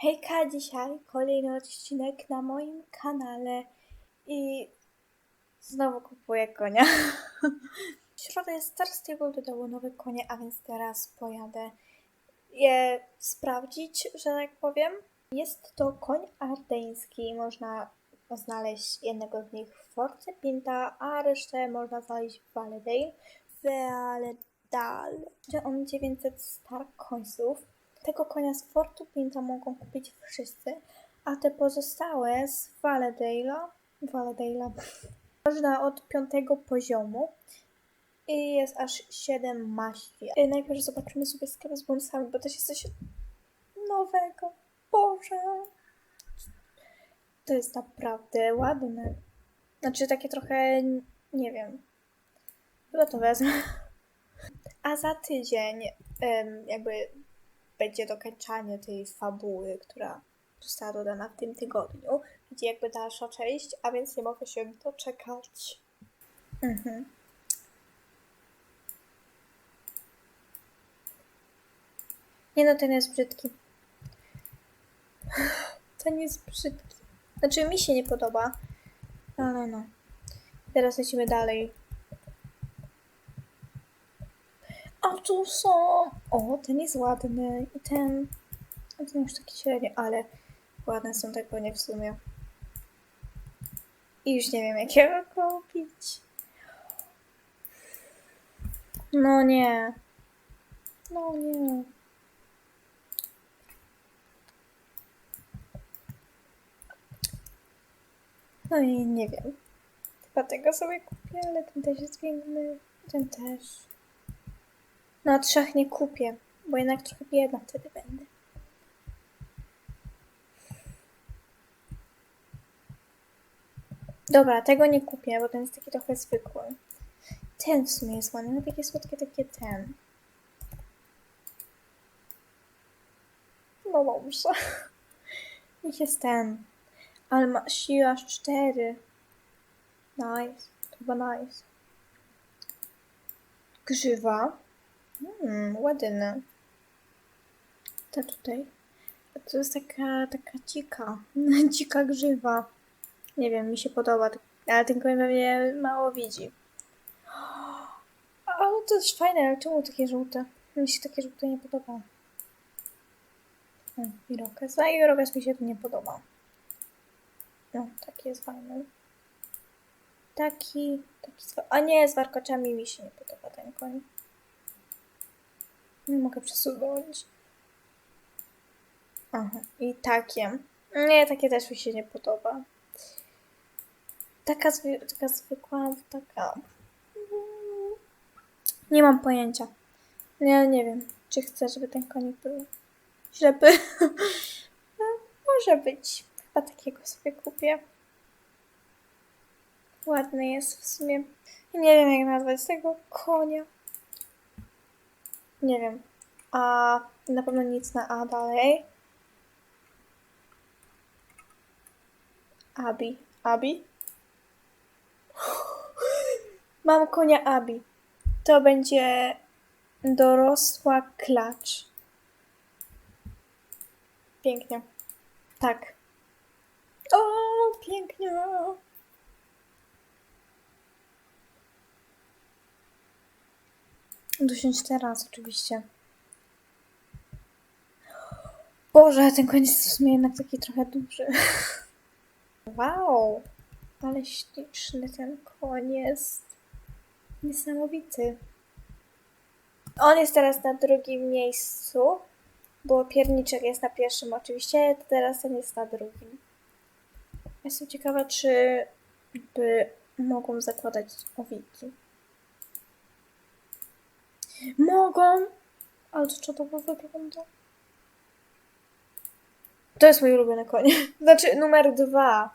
Hejka, dzisiaj kolejny odcinek na moim kanale i znowu kupuję konia. W środę jest Star Stable dodało nowe konie, a więc teraz pojadę je sprawdzić, że tak powiem. Jest to koń ardeński, można znaleźć jednego z nich w Force Pinta, a resztę można znaleźć w Valedale. Valedal, gdzie on 900 star coinsów. Tego konia z Fortu Pinta mogą kupić wszyscy, a te pozostałe z Valedale'a, Valedale'a można od piątego poziomu i jest aż 7 maści. I najpierw zobaczymy sobie sklep z bonusami, bo to jest coś nowego. Boże! To jest naprawdę ładne. Znaczy takie trochę, nie wiem. Chyba to wezmę. A za tydzień jakby będzie dokończanie tej fabuły, która została dodana w tym tygodniu. Będzie jakby dalsza część, a więc nie mogę się doczekać. Mhm. Nie no, ten jest brzydki. Ten jest brzydki. Znaczy mi się nie podoba. Ale no. Teraz lecimy dalej. A tu są. O, ten jest ładny. I ten. A ten już taki średni, ale ładne są te konie w sumie. I już nie wiem, jakiego kupić. No nie. No nie. No i nie wiem. Chyba tego sobie kupię, ale ten też jest piękny. Ten też. No trzech nie kupię, bo jednak trochę biedna wtedy będę. Dobra, tego nie kupię, bo ten jest taki trochę zwykły. Ten w sumie jest ładny, no takie słodkie, takie ten. No dobrze. Niech jest ten. Ale ma aż cztery. Nice. To chyba nice. Grzywa. Hmm, ładny. Ta tutaj. To jest taka, taka dzika. dzika grzywa. Nie wiem, mi się podoba. Ale ten koń pewnie mało widzi. Ale to jest fajne, ale czemu takie żółte? Mi się takie żółte nie podoba. Irokes. A Irokes mi się tu nie podoba. No, taki jest fajny. Taki, taki z... A nie, z warkoczami mi się nie podoba ten koń. Nie mogę przesunąć. Aha, i takie. Nie, takie też mi się nie podoba. Taka, zwy... taka zwykła, taka... Nie mam pojęcia. Ja nie wiem, czy chcę, żeby ten konik był ślepy. Może być. Chyba takiego sobie kupię. Ładny jest w sumie. Nie wiem, jak nazwać tego konia. Nie wiem. A na pewno nic na A dalej. Abi. Abi? Mam konia Abi. To będzie dorosła klacz. Pięknie. Tak. O, pięknie. Dosiąść teraz, oczywiście. Boże, ten koniec jest w sumie jednak taki trochę duży. Wow, ale śliczny ten jest. Niesamowity. On jest teraz na drugim miejscu, bo pierniczek jest na pierwszym oczywiście, teraz ten jest na drugim. Jestem ciekawa, czy by mogą zakładać owiki. Mogą! Ale to czadowo wygląda. To jest mój ulubiony koń. Znaczy numer dwa.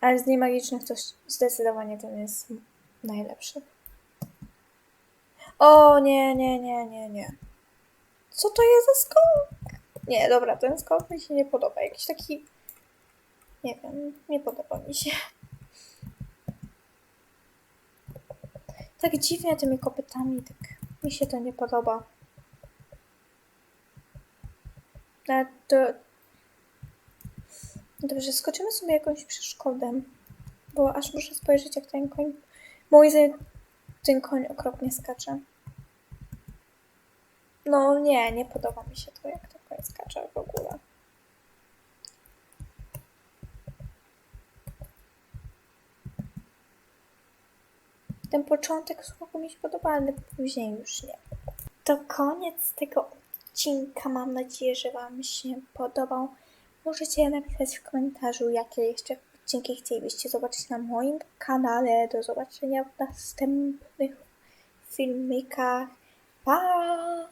Ale z niemagicznych to zdecydowanie ten jest najlepszy. O nie, nie, nie, nie, nie. Co to jest za skok? Nie, dobra, ten skok mi się nie podoba. Jakiś taki... Nie wiem, nie podoba mi się. Tak dziwnie tymi kopytami, tak mi się to nie podoba. A to... Dobrze, skoczymy sobie jakąś przeszkodę, bo aż muszę spojrzeć, jak ten koń... Mój zdaniem ten koń okropnie skacze. No nie, nie podoba mi się to, jak ten koń skacze w ogóle. Ten początek słowo mi się podoba, ale później już nie. To koniec tego odcinka. Mam nadzieję, że Wam się podobał. Możecie napisać w komentarzu, jakie jeszcze odcinki chcielibyście zobaczyć na moim kanale. Do zobaczenia w następnych filmikach. Pa!